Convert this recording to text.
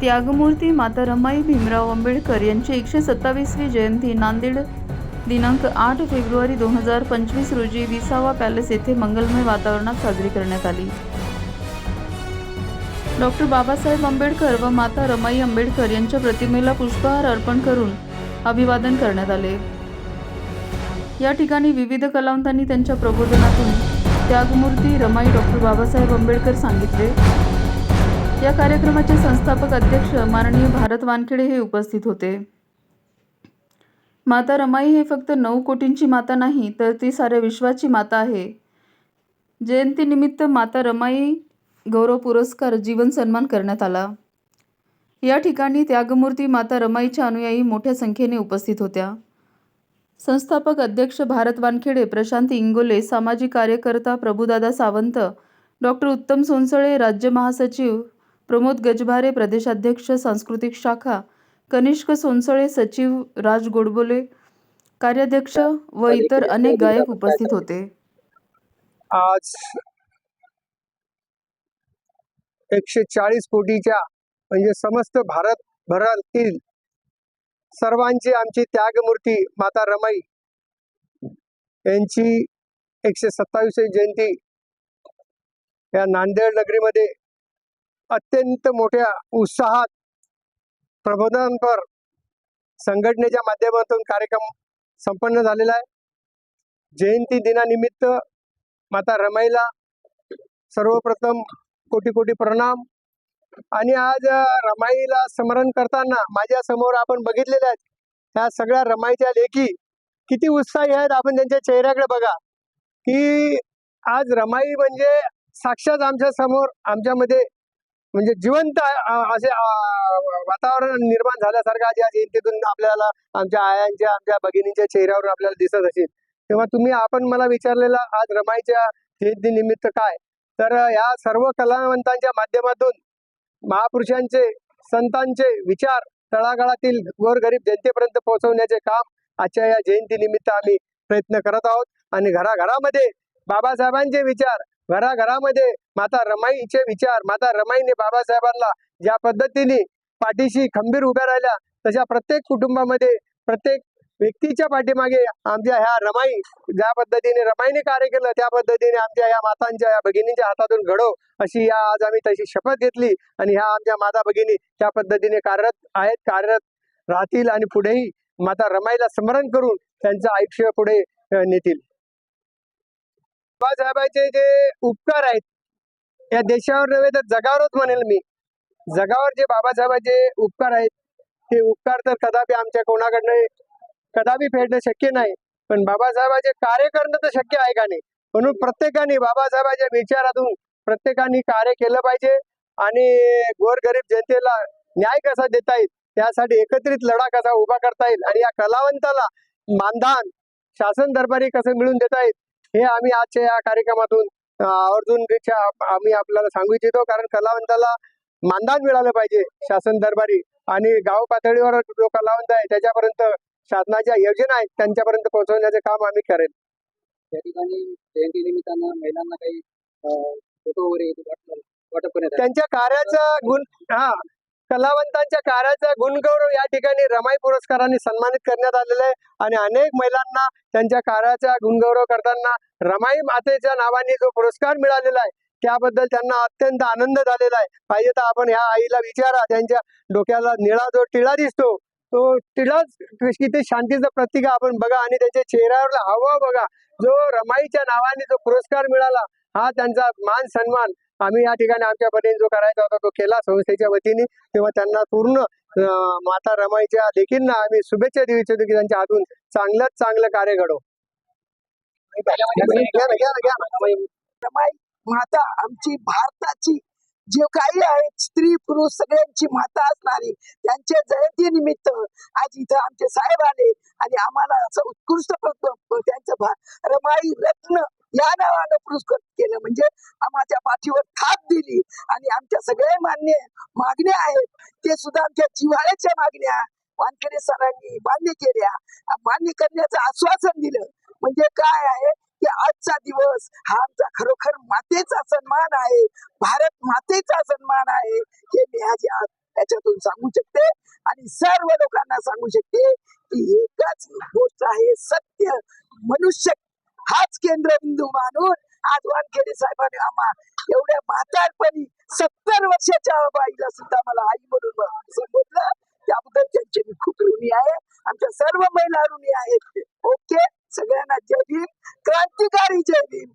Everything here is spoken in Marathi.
त्यागमूर्ती माता रमाई भीमराव आंबेडकर यांची एकशे सत्तावीसवी जयंती नांदेड दिनांक आठ फेब्रुवारी दोन हजार पंचवीस रोजी विसावा पॅलेस येथे मंगलमय वातावरणात साजरी करण्यात आली. डॉक्टर बाबासाहेब आंबेडकर व माता रमाई आंबेडकर यांच्या प्रतिमेला पुष्पहार अर्पण करून अभिवादन करण्यात आले. या ठिकाणी विविध कलावंतांनी त्यांच्या प्रबोधनातून त्यागमूर्ती रमाई डॉक्टर बाबासाहेब आंबेडकर सांगितले. या कार्यक्रमाचे संस्थापक अध्यक्ष माननीय भारत वानखेडे हे उपस्थित होते. माता रमाई हे फक्त नऊ कोटींची माता नाही तर ती साऱ्या विश्वाची माता आहे. जयंतीनिमित्त माता रमाई गौरव पुरस्कार जीवन सन्मान करण्यात आला. या ठिकाणी त्यागमूर्ती माता रमाईच्या अनुयायी मोठ्या संख्येने उपस्थित होत्या. संस्थापक अध्यक्ष भारत वानखेडे प्रशांत इंगोले सामाजिक कार्यकर्ता प्रभुदादा सावंत डॉक्टर उत्तम सोनसळे राज्य महासचिव प्रमोद गजभारे प्रदेशाध्यक्ष सांस्कृतिक शाखा कनिष्क सोनसळे सचिव राज गोडबोले कार्याध्यक्ष व इतर अनेक गायक उपस्थित होते. आज एकशे चाळीस कोटीच्या म्हणजे समस्त भारत भरातील सर्वांची आमची त्यागमूर्ती माता रमाई यांची एकशे सत्तावीस जयंती या नांदेड नगरीमध्ये अत्यंत मोठ्या उत्साहात प्रबोधनपर संघटनेच्या माध्यमातून कार्यक्रम संपन्न झालेला आहे. जयंती दिनानिमित्त माता रमाईला सर्वप्रथम कोटी कोटी प्रणाम. आणि आज रमाईला स्मरण करताना माझ्यासमोर आपण बघितलेले आहेत ह्या सगळ्या रमाईच्या लेखी किती उत्साही आहेत आपण त्यांच्या चेहऱ्याकडे बघा. की आज रमाई म्हणजे साक्षात आमच्यासमोर आमच्यामध्ये म्हणजे जिवंत असे वातावरण निर्माण झाल्यासारखं आज या जयंतीतून आपल्याला आमच्या आयांच्या आमच्या भगिनींच्या चेहऱ्यावर आपल्याला दिसत असेल. तेव्हा तुम्ही आपण मला विचारलेला आज रमाईच्या जयंती निमित्त काय? तर या सर्व कलावंतांच्या माध्यमातून महापुरुषांचे संतांचे विचार तळागाळातील गोरगरीब जनतेपर्यंत पोहोचवण्याचे काम आजच्या या जयंती निमित्त आम्ही प्रयत्न करत आहोत. आणि घराघरामध्ये बाबासाहेबांचे विचार घराघरामध्ये माता रमाईचे विचार माता रमाईने बाबासाहेबांना ज्या पद्धतीने पाठीशी खंबीर उभ्या राहिल्या तशा प्रत्येक कुटुंबामध्ये प्रत्येक व्यक्तीच्या पाठीमागे आमच्या ह्या रमाई ज्या पद्धतीने रमाईने कार्य केलं त्या पद्धतीने आमच्या या मातांच्या या भगिनींच्या हातातून घडो अशी या आज आम्ही तशी शपथ घेतली आणि ह्या आमच्या माता भगिनी त्या पद्धतीने कार्यरत आहेत कार्यरत राहतील आणि पुढेही माता रमाईला स्मरण करून त्यांचं आयुष्य पुढे नेतील. बाबासाहेबांचे जे उपकार आहेत या देशावर नव्हे तर जगावरच म्हणेल मी. जगावर जे बाबासाहेबांचे उपकार आहेत ते उपकार तर कदापि आमच्या कोणाकडनं कदापि फेडणं शक्य नाही. पण बाबासाहेबांचे कार्य करणं तर शक्य आहे का नाही? म्हणून प्रत्येकाने बाबासाहेबांच्या विचारातून प्रत्येकाने कार्य केलं पाहिजे आणि गोरगरीब जनतेला न्याय कसा देता येईल त्यासाठी एकत्रित लढा कसा उभा करता येईल आणि या कलावंताला मानधान शासन दरबारी कसं मिळून देता येईल हे आम्ही आजच्या या कार्यक्रमातून आवर्जून आम्ही आपल्याला सांगू इच्छितो कारण कलावंताला मानधन मिळालं पाहिजे शासन दरबारी. आणि गाव पातळीवर जो कलावंत आहे त्याच्यापर्यंत शासनाच्या योजना आहेत त्यांच्यापर्यंत पोहोचवण्याचे काम आम्ही करेल त्या ठिकाणी जयंती निमित्तानं महिलांना काही फोटो वगैरे वाटप. त्यांच्या कार्याचा गुण हा. कलावंतांच्या कार्याचा गुणगौरव या ठिकाणी रमाई पुरस्काराने सन्मानित करण्यात आलेलं आहे. आणि अनेक महिलांना त्यांच्या कार्याचा गुणगौरव करताना रमाई मातेच्या नावाने जो पुरस्कार मिळालेला आहे त्याबद्दल त्यांना अत्यंत आनंद झालेला आहे. पाहिजे तर आपण ह्या आईला विचारा त्यांच्या डोक्याला निळा जो टिळा दिसतो तो टिळाच किती शांतीचं प्रतीक आपण बघा आणि त्याच्या चेहऱ्यावर हवा बघा. जो रमाईच्या नावाने जो पुरस्कार मिळाला हा त्यांचा मान सन्मान आम्ही या ठिकाणी आमच्या परीने जो करायचा होता तो केला संस्थेच्या वतीने. तेव्हा त्यांना पूर्ण माता रमाईच्या लेकींना आम्ही शुभेच्छा देऊ इच्छितो की त्यांच्या हातून चांगलंच चांगलं कार्य घडो. रमाई माता आमची भारताची जे काही आहेत स्त्री पुरुष सगळ्यांची माता असणारी त्यांच्या जयंती निमित्त आज इथं आमचे साहेब आले आणि आम्हाला असं उत्कृष्ट त्यांचं रमाई रत्न या नावानं पुरस्कृत केलं म्हणजे आम्हाला पाठीवर थाप दिली. आणि आमच्या सगळ्या मान्य मागण्या आहेत. ते सुद्धा आमच्या जिव्हाळ्याच्या मागण्या. वानखेडे सरांनी मान्य केल्या. मान्य करण्याचं आश्वासन दिलं. म्हणजे काय आहे? की आजचा दिवस हा आमचा खरोखर मातेचा सन्मान आहे. भारत मातेचा सन्मान आहे. हे मी आज याच्यातून सांगू शकते. आणि सर्व लोकांना सांगू शकते की एकच गोष्ट आहे सत्य. मनुष्य हाच केंद्रबिंदू मानून आज वानखेडे साहेबांनी. आम्हा एवढ्या म्हातारपणी सत्तर वर्षाच्या बाईला सुद्धा मला आई म्हणून संबोधलं त्याबद्दल त्यांचे मी खूप ऋणी आहे. आमच्या सर्व महिला ऋणी आहेत. ओके? सगळ्यांना जय भीम. क्रांतिकारी जय भीम.